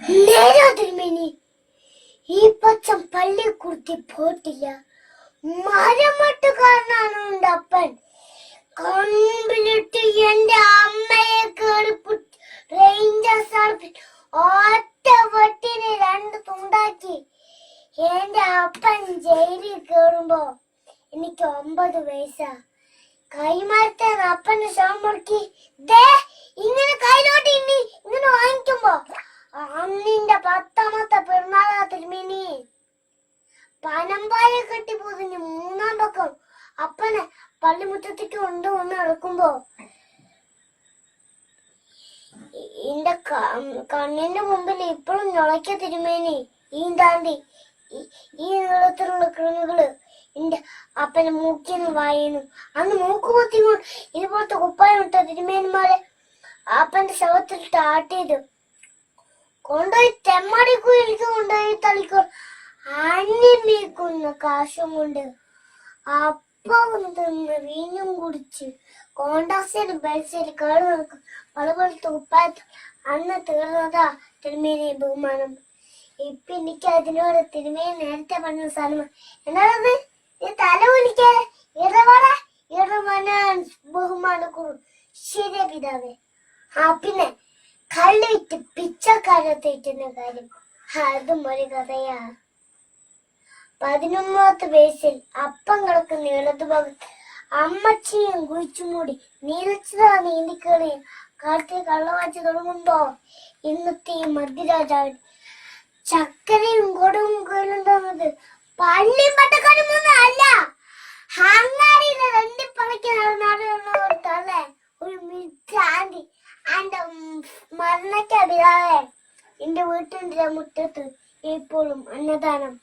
നേരോ തിരുമേനി ഈ പച്ചൻ പള്ളി കുർത്തി പോയിട്ടില്ല മരമട്ടുകാരനാണ് ഉണ്ട് അപ്പൻ. കമ്പിലിട്ട് എന്റെ അമ്മയെ കേറിപ്പുട്ട് റേഞ്ചേഴ്സ് ആണ് ഒറ്റ വെട്ടിന് രണ്ട് തുണ്ടാക്കി. എന്റെ അപ്പൻ ജയിലിൽ കേറുമ്പോ എനിക്ക് ഒമ്പത് വയസ്സാ കൈമാറ്റാൻ അപ്പന്റെ ശവം മുറുക്കി. ദേ ഇങ്ങനെ കയ്യിലോട്ട് അപ്പനെ പള്ളിമുറ്റത്തേക്ക് ഒന്ന് നടക്കുമ്പോ എന്റെ കണ്ണിന്റെ മുമ്പിൽ ഇപ്പോഴും ഞൊളയ്ക്ക തിരുമേനി. ഈ താണ്ടി ഈ- നീളത്തിലുള്ള കിഴങ്ങുകൾ എന്റെ അപ്പനെ മൂക്കിന്ന് വായനും. അന്ന് മൂക്ക് പൊത്തിക്കൊണ്ട് ഇതുപോലത്തെ കുപ്പായം ഇട്ട തിരുമേനിമാരെ അപ്പന്റെ ശവത്തിൽ ആട്ടിയത് കൊണ്ടുപോയി തെമ്മടി കുയിലേക്ക് കൊണ്ടുപോയി തളിക്കോ അന്യമീക്കുന്ന കാശും കൊണ്ട് തിന്ന് വീഞ്ഞും കുടിച്ച്. കോണ്ടാസിന് ബൈസിൽ കേട് നിൽക്കും അതുപോലത്തെ ഉപ്പായത്ത് അന്ന് തീർന്നതാ തിരുമേനി ബഹുമാനം. ഇപ്പൊ എനിക്ക് അതിനോട് തിരുമേനി നേരത്തെ പറഞ്ഞ സാധനം എന്നാണത് ഈ തല വിളിക്കാതെ ഇടപെട ഇടമനാൻ ബഹുമാനക്കുറു ശരി പിതാവേ. ആ പിന്നെ കള്ളി പിച്ചക്കാരത്തേറ്റുന്ന കാര്യം. അതും ഒരു കഥയാ. പതിനൊന്നാമത്തെ വയസ്സിൽ അപ്പം കിടക്കുന്ന ഇടതുഭാഗത്ത് അമ്മച്ചിയും കുഴിച്ചുമൂടി നീലച്ചതാ നീന്തിക്കേറി. കാട്ടിൽ കള്ളവാച്ച് തുടങ്ങുമ്പോ ഇന്നത്തെ ഈ മധ്യരാജാവിന് ചക്കരയും കൊടവും കോലും തന്നത് പള്ളിയും പട്ടക്കാരും അല്ല. ഹങ്ങാടിയിലെ രണ്ടി നടന്നല്ലേ ഒരു മിറ്റാന്തി എന്റെ മരണയ്ക്ക് എന്റെ വീട്ടിന്റെ മുറ്റത്ത് ഇപ്പോഴും അന്നദാനം.